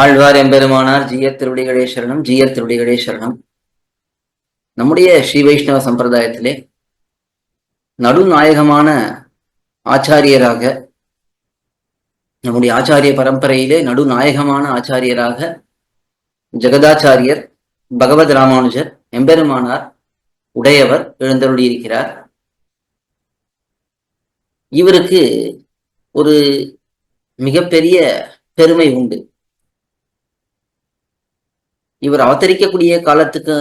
ஆழ்வார் எம்பெருமானார் ஜியர் திருவடிகளே சரணம் ஜியர் திருவடிகளே சரணம் நம்முடைய ஸ்ரீ வைஷ்ணவ சம்பிரதாயத்திலே நடுநாயகமான ஆச்சாரியராக நம்முடைய ஆச்சாரிய பரம்பரையிலே நடுநாயகமான ஆச்சாரியராக ஜெகதாச்சாரியர் பகவத் ராமானுஜர் எம்பெருமானார் உடையவர் எழுந்தருளியிருக்கிறார். இவருக்கு ஒரு மிகப்பெரிய பெருமை உண்டு. இவர் அவதரிக்கக்கூடிய காலத்துக்கு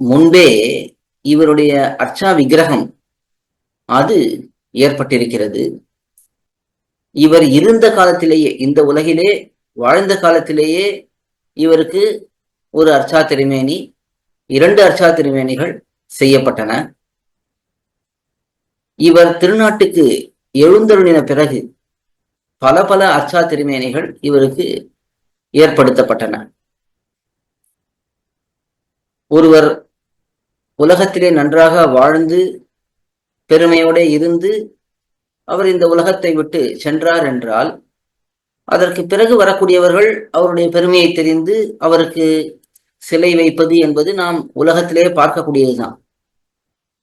முன்பே இவருடைய அர்ச்சா விக்கிரகம் அது ஏற்பட்டிருக்கிறது. இவர் இருந்த காலத்திலேயே இந்த உலகிலே வாழ்ந்த காலத்திலேயே இவருக்கு ஒரு அர்ச்சா திருமேனி இரண்டு அர்ச்சா திருமேனிகள் செய்யப்பட்டன. இவர் திருநாட்டுக்கு எழுந்தருளின பிறகு பல பல அர்ச்சா திருமேனிகள் இவருக்கு ஏற்படுத்தப்பட்டன. ஒருவர் உலகத்திலே நன்றாக வாழ்ந்து பெருமையோட இருந்து அவர் இந்த உலகத்தை விட்டு சென்றார் என்றால் அதற்கு பிறகு வரக்கூடியவர்கள் அவருடைய பெருமையை தெரிந்து அவருக்கு சிலை வைப்பது என்பது நாம் உலகத்திலே பார்க்கக்கூடியதுதான்.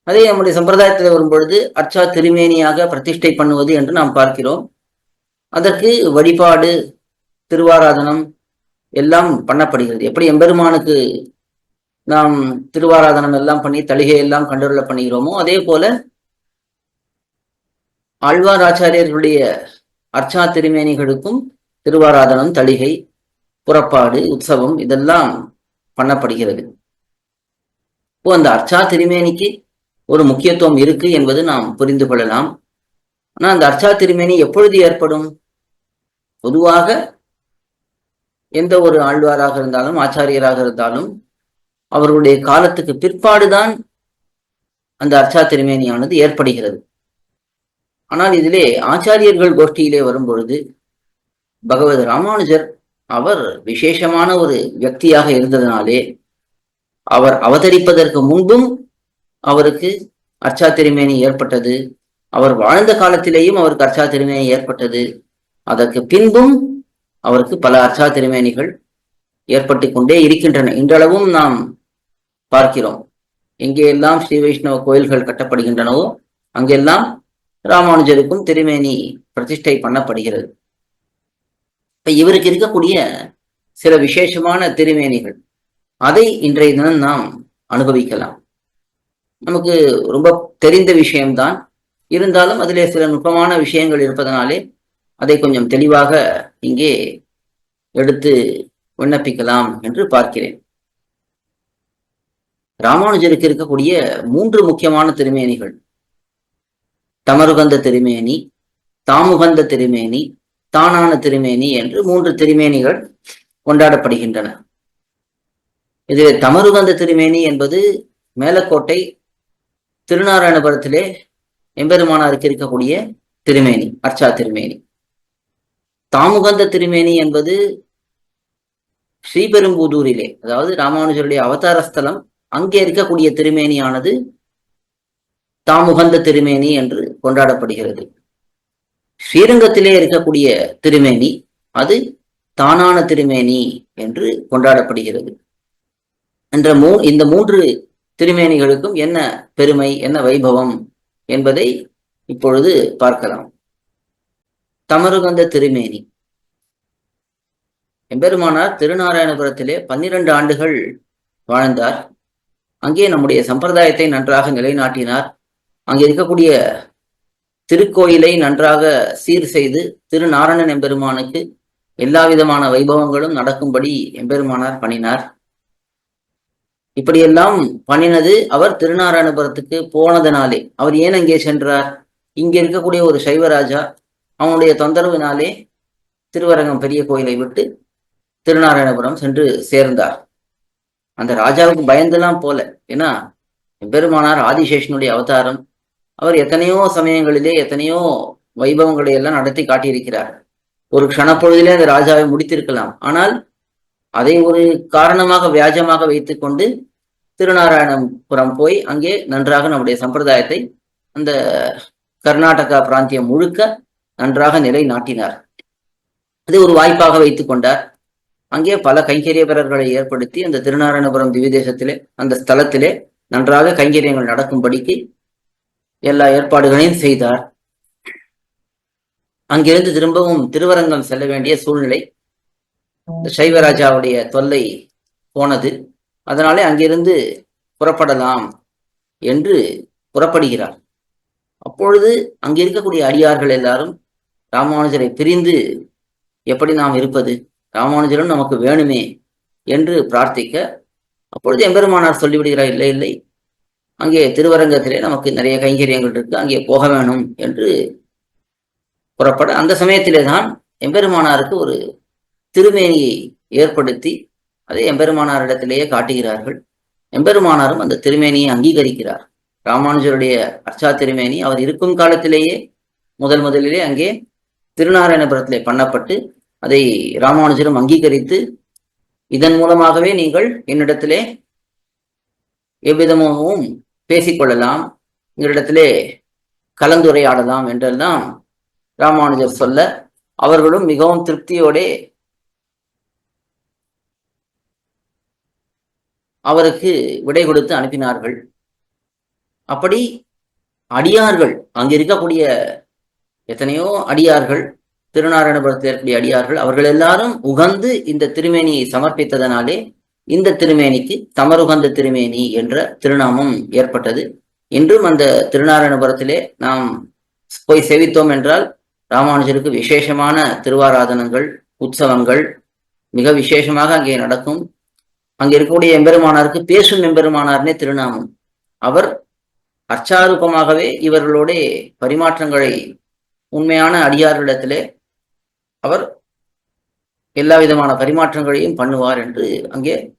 அதே நம்முடைய சம்பிரதாயத்தில் வரும்பொழுது அர்ச்சா திருமேனியாக பிரதிஷ்டை பண்ணுவது என்று நாம் பார்க்கிறோம். அதற்கு வழிபாடு திருவாராதனம் எல்லாம் பண்ணப்படுகிறது. எப்படி எம்பெருமானுக்கு நாம் திருவாராதனம் எல்லாம் பண்ணி தளிகை எல்லாம் கண்டுள்ள பண்ணுகிறோமோ அதே போல ஆழ்வார் ஆச்சாரியர்களுடைய அர்ச்சா திருமேனிகளுக்கும் திருவாராதனம் தளிகை புறப்பாடு உற்சவம் இதெல்லாம் பண்ணப்படுகிறது. இப்போ அந்த அர்ச்சா திருமேனிக்கு ஒரு முக்கியத்துவம் இருக்கு என்பது நாம் புரிந்து கொள்ளலாம். ஆனா அந்த அர்ச்சா திருமேனி எப்பொழுது ஏற்படும்? பொதுவாக எந்த ஒரு ஆழ்வாராக இருந்தாலும் ஆச்சாரியராக இருந்தாலும் அவர்களுடைய காலத்துக்கு பிற்பாடுதான் அந்த அர்ச்சா திருமேனியானது ஏற்படுகிறது. ஆனால் இதிலே ஆச்சாரியர்கள் கோஷ்டியிலே வரும்பொழுது பகவத் ராமானுஜர் அவர் விசேஷமான ஒரு வியக்தியாக இருந்ததினாலே அவர் அவதரிப்பதற்கு முன்பும் அவருக்கு அர்ச்சா திருமேனி ஏற்பட்டது. அவர் வாழ்ந்த காலத்திலேயும் அவருக்கு அர்ச்சா திருமேனி ஏற்பட்டது. அதற்கு பின்பும் அவருக்கு பல அர்ச்சா திருமேனிகள் ஏற்பட்டு கொண்டே இருக்கின்றன. இன்றளவும் நாம் பார்க்கிறோம். எங்கெல்லாம் ஸ்ரீ வைஷ்ணவ கோயில்கள் கட்டப்படுகின்றனவோ அங்கெல்லாம் ராமானுஜருக்கும் திருமேனி பிரதிஷ்டை பண்ணப்படுகிறது. இப்ப இவருக்கு இருக்கக்கூடிய சில விசேஷமான திருமேனிகள் அதை இன்றைய தினம் நாம் அனுபவிக்கலாம். நமக்கு ரொம்ப தெரிந்த விஷயம்தான். இருந்தாலும் அதிலே சில நுட்பமான விஷயங்கள் இருப்பதனாலே அதை கொஞ்சம் தெளிவாக இங்கே எடுத்து விண்ணப்பிக்கலாம் என்று பார்க்கிறேன். ராமானுஜருக்கு இருக்கக்கூடிய மூன்று முக்கியமான திருமேனிகள். தமருகந்த திருமேனி தாமுகந்த திருமேனி தானான திருமேனி என்று மூன்று திருமேனிகள் கொண்டாடப்படுகின்றன. இதில் தமருகந்த திருமேனி என்பது மேலக்கோட்டை திருநாராயணபுரத்திலே எம்பெருமானாருக்கு இருக்கக்கூடிய திருமேனி அர்ச்சா திருமேனி. தாமுகந்த திருமேனி என்பது ஸ்ரீபெரும்புதூரிலே அதாவது ராமானுஜருடைய அவதார ஸ்தலம் அங்கே இருக்கக்கூடிய திருமேனியானது தாமுகந்த திருமேனி என்று கொண்டாடப்படுகிறது. ஸ்ரீரங்கத்திலே இருக்கக்கூடிய திருமேனி அது தானான திருமேனி என்று கொண்டாடப்படுகிறது. என்ற மூ இந்த மூன்று திருமேனிகளுக்கும் என்ன பெருமை என்ன வைபவம் என்பதை இப்பொழுது பார்க்கலாம். தமருகந்த திருமேனி. எம்பெருமானார் திருநாராயணபுரத்திலே பன்னிரண்டு ஆண்டுகள் வாழ்ந்தார். அங்கே நம்முடைய சம்பிரதாயத்தை நன்றாக நிலைநாட்டினார். அங்கே இருக்கக்கூடிய திருக்கோயிலை நன்றாக சீர் செய்து திருநாராயணன் எம்பெருமானுக்கு எல்லா விதமான வைபவங்களும் நடக்கும்படி எம்பெருமானார் பண்ணினார் இப்படியெல்லாம் பண்ணினது அவர் திருநாராயணபுரத்துக்கு போனதனாலே. அவர் ஏன் அங்கே சென்றார்? இங்கே இருக்கக்கூடிய ஒரு சைவராஜா அவனுடைய தொந்தரவினாலே திருவரங்கம் பெரிய கோயிலை விட்டு திருநாராயணபுரம் சென்று சேர்ந்தார். அந்த ராஜாவுக்கு பயந்துலாம் போல. ஏன்னா பெருமானார் ஆதிசேஷனுடைய அவதாரம். அவர் எத்தனையோ சமயங்களிலே எத்தனையோ வைபவங்களை எல்லாம் நடத்தி காட்டியிருக்கிறார். ஒரு க்ஷணப்பொழுதிலே அந்த ராஜாவை முடித்திருக்கலாம். ஆனால் அதை ஒரு காரணமாக வியாஜமாக வைத்துக்கொண்டு திருநாராயணபுரம் போய் அங்கே நன்றாக நம்முடைய சம்பிரதாயத்தை அந்த கர்நாடகா பிராந்தியம் முழுக்க நன்றாக நிலை நாட்டினார் அதை ஒரு வாய்ப்பாக வைத்துக் கொண்டார் அங்கே பல கைங்கரியபரர்களை ஏற்படுத்தி அந்த திருநாராயணபுரம் திவிதேசத்திலே அந்த ஸ்தலத்திலே நன்றாக கைங்கரியங்கள் நடக்கும்படிக்கு எல்லா ஏற்பாடுகளையும் செய்தார். அங்கிருந்து திரும்பவும் திருவரங்கம் செல்ல வேண்டிய சூழ்நிலை இந்த சைவராஜாவுடைய தொல்லை போனது. அதனாலே அங்கிருந்து புறப்படலாம் என்று புறப்படுகிறார். அப்பொழுது அங்கே இருக்கக்கூடிய அடியார்கள் எல்லாரும் ராமானுஜரை பிரிந்து எப்படி நாம் இருப்பது? ராமானுஜரும் நமக்கு வேணுமே என்று பிரார்த்திக்க அப்பொழுது எம்பெருமானார் சொல்லிவிடுகிறார் இல்லை இல்லை. அங்கே திருவரங்கத்திலே நமக்கு நிறைய கைங்கரியங்கள் இருக்கு அங்கே போக வேணும் என்று புறப்பட அந்த சமயத்திலே தான் எம்பெருமானாருக்கு ஒரு திருமேனியை ஏற்படுத்தி அதை எம்பெருமானாரிடத்திலேயே காட்டுகிறார்கள். எம்பெருமானாரும் அந்த திருமேனியை அங்கீகரிக்கிறார். ராமானுஜருடைய அர்ச்சா திருமேனி அவர் இருக்கும் காலத்திலேயே முதல் முதலிலே அங்கே திருநாராயணபுரத்திலே பண்ணப்பட்டு அதை ராமானுஜரும் அங்கீகரித்து இதன் மூலமாகவே நீங்கள் என்னிடத்திலே எவ்விதமாகவும் பேசிக்கொள்ளலாம் எங்களிடத்திலே கலந்துரையாடலாம் என்றெல்லாம் ராமானுஜர் சொல்ல அவர்களும் மிகவும் திருப்தியோட அவருக்கு விடை கொடுத்து அனுப்பினார்கள். அப்படி அடியார்கள் அங்கு இருக்கக்கூடிய எத்தனையோ அடியார்கள் திருநாராயணபுரத்தில் இருக்கக்கூடிய அடியார்கள் அவர்கள் எல்லாரும் உகந்து இந்த திருமேனியை சமர்ப்பித்ததனாலே இந்த திருமேனிக்கு தமருகந்த திருமேனி என்ற திருநாமம் ஏற்பட்டது. இன்றும் அந்த திருநாராயணபுரத்திலே நாம் போய் செவித்தோம் என்றால் ராமானுஜருக்கு விசேஷமான திருவாராதனங்கள் உற்சவங்கள் மிக விசேஷமாக அங்கே நடக்கும். அங்கே இருக்கக்கூடிய எம்பெருமானாருக்கு பேசும் எம்பெருமானார்னே திருநாமம். அவர் அர்ச்சாரூபமாகவே இவர்களோட பரிமாற்றங்களை உண்மையான அடியார்களிடத்திலே அவர் எல்லா விதமான பரிமாற்றங்களையும் பண்ணுவார் என்று அங்கே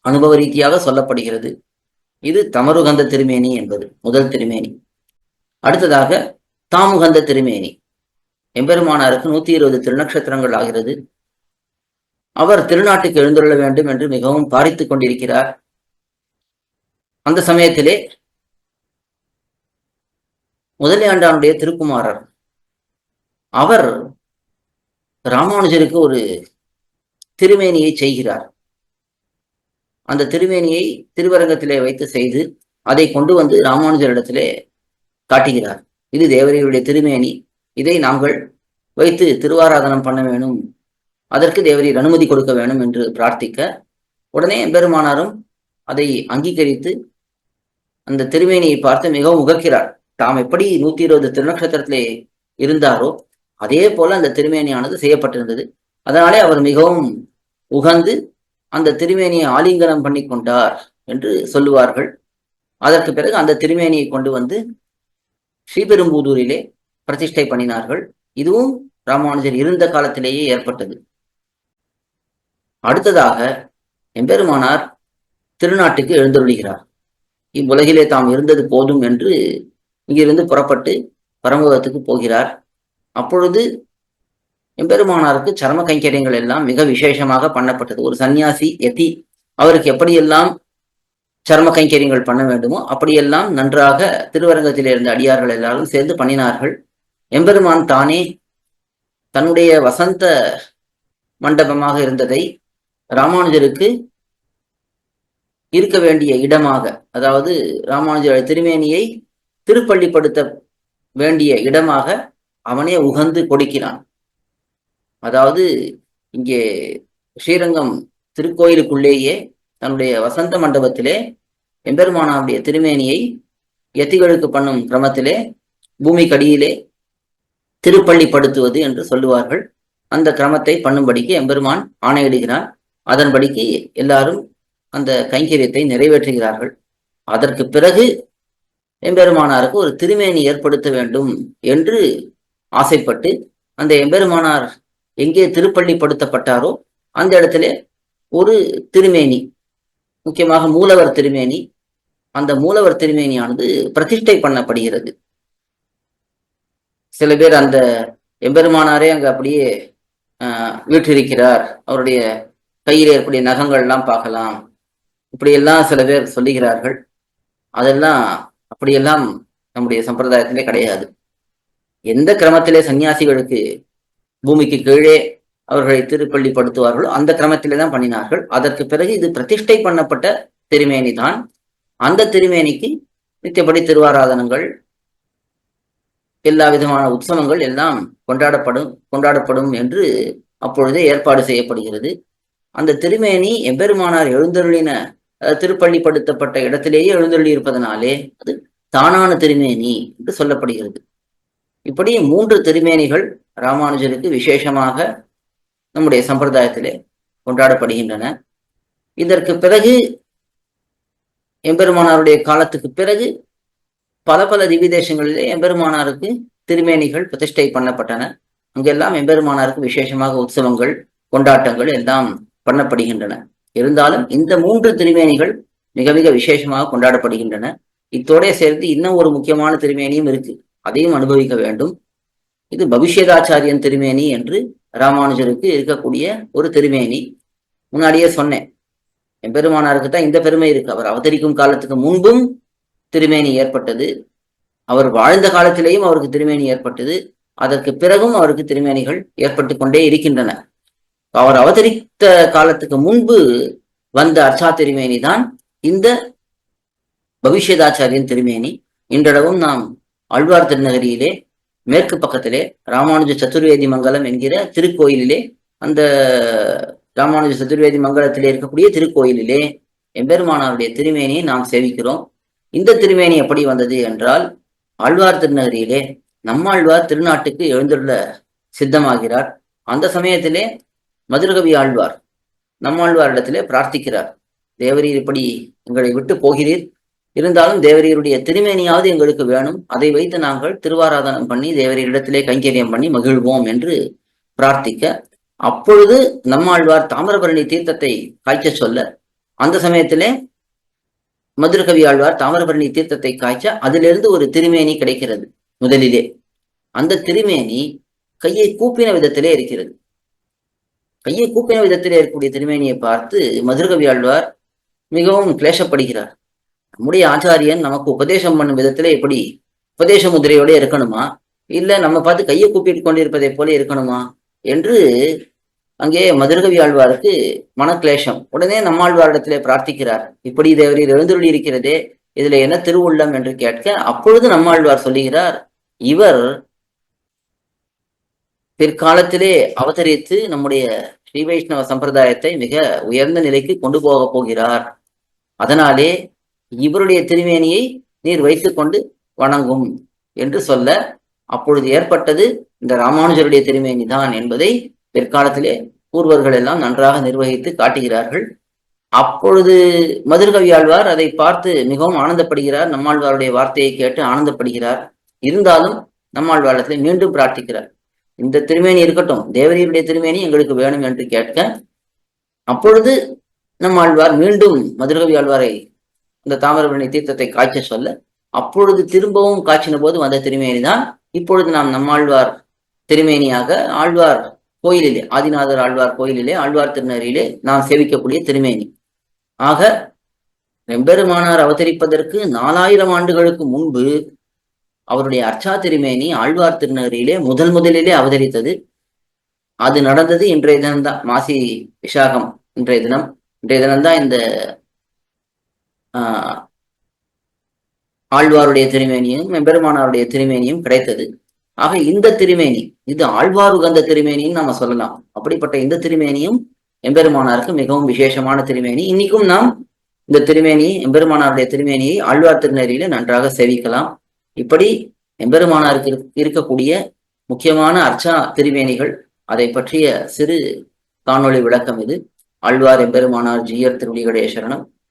அனுபவ ரீதியாக சொல்லப்படுகிறது. இது தமருகந்த திருமேனி என்பது முதல் திருமேனி. அடுத்ததாக தாமுகந்த திருமேனி. எம்பெருமானாருக்கு நூத்தி இருபது திருநக்ஷத்திரங்கள் ஆகிறது. அவர் திருநாட்டுக்கு எழுந்துள்ள வேண்டும் என்று மிகவும் பாரித்துக் கொண்டிருக்கிறார். அந்த சமயத்திலே முதலியாண்டானுடைய திருக்குமாரர் அவர் ராமானுஜருக்கு ஒரு திருமேனியை செய்கிறார். அந்த திருமேனியை திருவரங்கத்திலே வைத்து செய்து அதை கொண்டு வந்து ராமானுஜரிடத்திலே காட்டுகிறார். இது தேவரையுடைய திருமேனி. இதை நாங்கள் வைத்து திருவாராதனம் பண்ண வேணும். அதற்கு தேவரீர் அனுமதி கொடுக்க வேண்டும் என்று பிரார்த்திக்க உடனே பெருமானாரும் அதை அங்கீகரித்து அந்த திருமேனியை பார்த்து மிகவும் உகக்கிறார். தாம் எப்படி நூத்தி இருபது திருநக்ஷத்திரத்திலே இருந்தாரோ அதே போல அந்த திருமேனியானது செய்யப்பட்டிருந்தது. அதனாலே அவர் மிகவும் உகந்து அந்த திருமேனியை ஆலிங்கனம் பண்ணி கொண்டார் என்று சொல்லுவார்கள். அதற்கு பிறகு அந்த திருமேனியை கொண்டு வந்து ஸ்ரீபெரும்புதூரிலே பிரதிஷ்டை பண்ணினார்கள். இதுவும் ராமானுஜர் இருந்த காலத்திலேயே ஏற்பட்டது. அடுத்ததாக எம்பெருமானார் திருநாட்டுக்கு எழுந்தருளுகிறார். இவ்வுலகிலே தாம் இருந்தது போதும் என்று இங்கிருந்து புறப்பட்டு பரமபதத்துக்கு போகிறார். அப்பொழுது எம்பெருமானாருக்கு சர்ம கைங்கரியங்கள் எல்லாம் மிக விசேஷமாக பண்ணப்பட்டது. ஒரு சன்னியாசி எத்தி அவருக்கு எப்படியெல்லாம் சர்ம கைங்கரியங்கள் பண்ண வேண்டுமோ அப்படியெல்லாம் நன்றாக திருவரங்கத்தில் இருந்த அடியார்கள் எல்லாரும் சேர்ந்து பண்ணினார்கள். எம்பெருமான் தானே தன்னுடைய வசந்த மண்டபமாக இருந்ததை ராமானுஜருக்கு இருக்க வேண்டிய இடமாக அதாவது ராமானுஜர் திருமேனியை திருப்பள்ளிப்படுத்த வேண்டிய இடமாக அவனே உகந்து கொடுக்கிறான். அதாவது இங்கே ஸ்ரீரங்கம் திருக்கோயிலுக்குள்ளேயே தன்னுடைய வசந்த மண்டபத்திலே எம்பெருமானாவுடைய திருமேனியை எத்திகளுக்கு பண்ணும் கிரமத்திலே பூமி கடியிலே திருப்பள்ளிப்படுத்துவது என்று சொல்லுவார்கள். அந்த கிரமத்தை பண்ணும்படிக்கு எம்பெருமான் ஆணையிடுகிறான் அதன்படிக்கு எல்லாரும் அந்த கைங்கரியத்தை நிறைவேற்றுகிறார்கள். அதற்கு பிறகு எம்பெருமானாருக்கு ஒரு திருமேனி ஏற்படுத்த வேண்டும் என்று ஆசைப்பட்டு அந்த எம்பெருமானார் எங்கே திருப்பள்ளிப்படுத்தப்பட்டாரோ அந்த இடத்துல ஒரு திருமேனி முக்கியமாக மூலவர் திருமேனி அந்த மூலவர் திருமேனியானது பிரதிஷ்டை பண்ணப்படுகிறது. சில பேர் அந்த எம்பெருமானாரே அங்க அப்படியே வீற்றிருக்கிறார். அவருடைய கையில் ஏற்படைய நகங்கள் எல்லாம் பார்க்கலாம். இப்படியெல்லாம் சில பேர் சொல்லுகிறார்கள். அதெல்லாம் அப்படியெல்லாம் நம்முடைய சம்பிரதாயத்திலே கிடையாது. எந்த கிரமத்திலே சன்னியாசிகளுக்கு பூமிக்கு கீழே அவர்களை திருப்பள்ளிப்படுத்துவார்களோ அந்த கிரமத்திலே தான் பண்ணினார்கள். அதற்கு பிறகு இது பிரதிஷ்டை பண்ணப்பட்ட திருமேனி தான். அந்த திருமேனிக்கு நித்தியப்படி திருவாராதனங்கள் எல்லா விதமான உற்சவங்கள் எல்லாம் கொண்டாடப்படும் கொண்டாடப்படும் என்று அப்பொழுதே ஏற்பாடு செய்யப்படுகிறது. அந்த திருமேனி எம்பெருமானார் எழுந்தருளின திருப்பள்ளிப்படுத்தப்பட்ட இடத்திலேயே எழுந்தருளி இருப்பதனாலே அது தானான திருமேனி என்று சொல்லப்படுகிறது. இப்படி மூன்று திருமேனிகள் ராமானுஜருக்கு விசேஷமாக நம்முடைய சம்பிரதாயத்திலே கொண்டாடப்படுகின்றன. இதற்கு பிறகு எம்பெருமானாருடைய காலத்துக்கு பிறகு பல பல திவிதேசங்களிலே எம்பெருமானாருக்கு திருமேனிகள் பிரதிஷ்டை பண்ணப்பட்டன. அங்கெல்லாம் எம்பெருமானாருக்கு விசேஷமாக உற்சவங்கள் கொண்டாட்டங்கள் எல்லாம் பண்ணப்படுகின்றன. இருந்தாலும் இந்த மூன்று திருமேனிகள் மிக மிக விசேஷமாக கொண்டாடப்படுகின்றன. இத்தோடைய சேர்த்து இன்னும் ஒரு முக்கியமான திருமேனியும் இருக்கு. அதையும் அனுபவிக்க வேண்டும். இது பவிஷ்யதாச்சாரியன் திருமேனி என்று ராமானுஜருக்கு இருக்கக்கூடிய ஒரு திருமேனி. முன்னாடியே சொன்னேன். எம்பெருமானாருக்கு தான் இந்த பெருமை இருக்கு. அவர் அவதரிக்கும் காலத்துக்கு முன்பும் திருமேனி ஏற்பட்டது. அவர் வாழ்ந்த காலத்திலேயும் அவருக்கு திருமேனி ஏற்பட்டது. அதற்கு பிறகும் அவருக்கு திருமேனிகள் ஏற்பட்டு கொண்டே இருக்கின்றன. அவர் அவதரித்த காலத்துக்கு முன்பு வந்த அர்ச்சா திருமேனி தான் இந்த பவிஷ்யதாச்சாரியன் திருமேனி. இன்றளவும் நாம் ஆழ்வார் திருநகரியிலே மேற்கு பக்கத்திலே ராமானுஜ சதுர்வேதி மங்கலம் என்கிற திருக்கோயிலிலே அந்த ராமானுஜ சதுர்வேதி மங்கலத்திலே இருக்கக்கூடிய திருக்கோயிலிலே எம்பெருமானாருடைய திருமேனியை நாம் சேவிக்கிறோம். இந்த திருமேனி எப்படி வந்தது என்றால் ஆழ்வார் திருநகரியிலே நம்மாழ்வார் திருநாட்டுக்கு எழுந்துள்ள சித்தமாகிறார். அந்த சமயத்திலே மதுரகவி ஆழ்வார் நம்மாழ்வாரிடத்திலே பிரார்த்திக்கிறார். தேவரீர் இப்படி எங்களை விட்டு போகிறீர். இருந்தாலும் தேவரீருடைய திருமேனியாவது எங்களுக்கு வேணும். அதை வைத்து நாங்கள் திருவாராதனம் பண்ணி தேவரீரிடத்திலே கைங்கரியம் பண்ணி மகிழ்வோம் என்று பிரார்த்திக்க அப்பொழுது நம்மாழ்வார் தாமிரபரணி தீர்த்தத்தை காய்ச்ச சொல்ல அந்த சமயத்திலே மதுரகவி ஆழ்வார் தாமிரபரணி தீர்த்தத்தை காய்ச்ச அதிலிருந்து ஒரு திருமேனி கிடைக்கிறது முதலிலே. அந்த திருமேனி கையை கூப்பின விதத்திலே இருக்கிறது. கையை கூப்பின விதத்திலே இருக்கக்கூடிய திருமேனியை பார்த்து மதுரகவி ஆழ்வார் மிகவும் கிளேசப்படுகிறார் நம்முடைய ஆச்சாரியன் நமக்கு உபதேசம் பண்ணும் விதத்திலே எப்படி உபதேச முதிரையோட இருக்கணுமா? இல்ல நம்ம பார்த்து கையை கூப்பிட்டு கொண்டிருப்பதை போல இருக்கணுமா? என்று அங்கே மதுரகவி ஆழ்வாருக்கு மனக்லேஷம். உடனே நம்மாழ்வாரிடத்திலே பிரார்த்திக்கிறார். இப்படி தேவரீர் எழுந்துள்ளி இருக்கிறதே இதுல என்ன திருவுள்ளம் என்று கேட்க அப்பொழுது நம்மாழ்வார் சொல்லுகிறார் இவர் பிற்காலத்திலே அவதரித்து நம்முடைய ஸ்ரீ வைஷ்ணவ சம்பிரதாயத்தை மிக உயர்ந்த நிலைக்கு கொண்டு போக போகிறார். அதனாலே இவருடைய திருமேனியை நீர் வைத்துக்கொண்டு வணங்கும் என்று சொல்ல அப்பொழுது ஏற்பட்டது இந்த ராமானுஜருடைய திருமேனி தான் என்பதை பிற்காலத்திலே பூர்வர்கள் எல்லாம் நன்றாக நிர்வகித்து காட்டுகிறார்கள். அப்பொழுது மதுர்கவியாழ்வார் அதை பார்த்து மிகவும் ஆனந்தப்படுகிறார். நம்மாழ்வாருடைய வார்த்தையை கேட்டு ஆனந்தப்படுகிறார். இருந்தாலும் நம்மாழ்வாரத்திலே மீண்டும் பிரார்த்திக்கிறார். இந்த திருமேனி இருக்கட்டும் தேவரீருடைய திருமேனி எங்களுக்கு வேணும் என்று கேட்க அப்பொழுது நம்மாழ்வார் மீண்டும் மதுரகவி ஆழ்வாரை இந்த தாமிரபரணி தீர்த்தத்தை காய்ச்ச சொல்ல அப்பொழுது திரும்பவும் காய்ச்சின போது வந்த திருமேனி தான் இப்பொழுது நாம் நம்மாழ்வார் திருமேனியாக ஆழ்வார் கோயிலிலே ஆதிநாதர் ஆழ்வார் கோயிலிலே ஆழ்வார் திருநறியிலே நாம் சேவிக்கக்கூடிய திருமேனி. ஆக எம்பெருமானார் அவதரிப்பதற்கு நாலாயிரம் ஆண்டுகளுக்கு முன்பு அவருடைய அர்ச்சா திருமேனி ஆழ்வார் திருநகரியிலே முதல் முதலிலே அவதரித்தது. அது நடந்தது இன்றைய தினம்தான் மாசி விசாகம் இன்றைய தினம். இன்றைய தினம்தான் இந்த ஆழ்வாருடைய திருமேனியும் எம்பெருமானாருடைய திருமேனியும் கிடைத்தது. ஆக இந்த திருமேனி இது ஆழ்வார் உகந்த திருமேனின்னு நம்ம சொல்லலாம். அப்படிப்பட்ட இந்த திருமேனியும் எம்பெருமானாருக்கு மிகவும் விசேஷமான திருமேனி. இன்னைக்கும் நாம் இந்த திருமேனி எம்பெருமானாருடைய திருமேனியை ஆழ்வார் திருநெறியில நன்றாக செவிக்கலாம். இப்படி எம்பெருமானாருக்கு இருக்கக்கூடிய முக்கியமான அர்ச்சா திருமேனிகள் அதை பற்றிய சிறு காணொளி விளக்கம் இது. ஆழ்வார் எம்பெருமானார் ஜீயர் திருடிகளே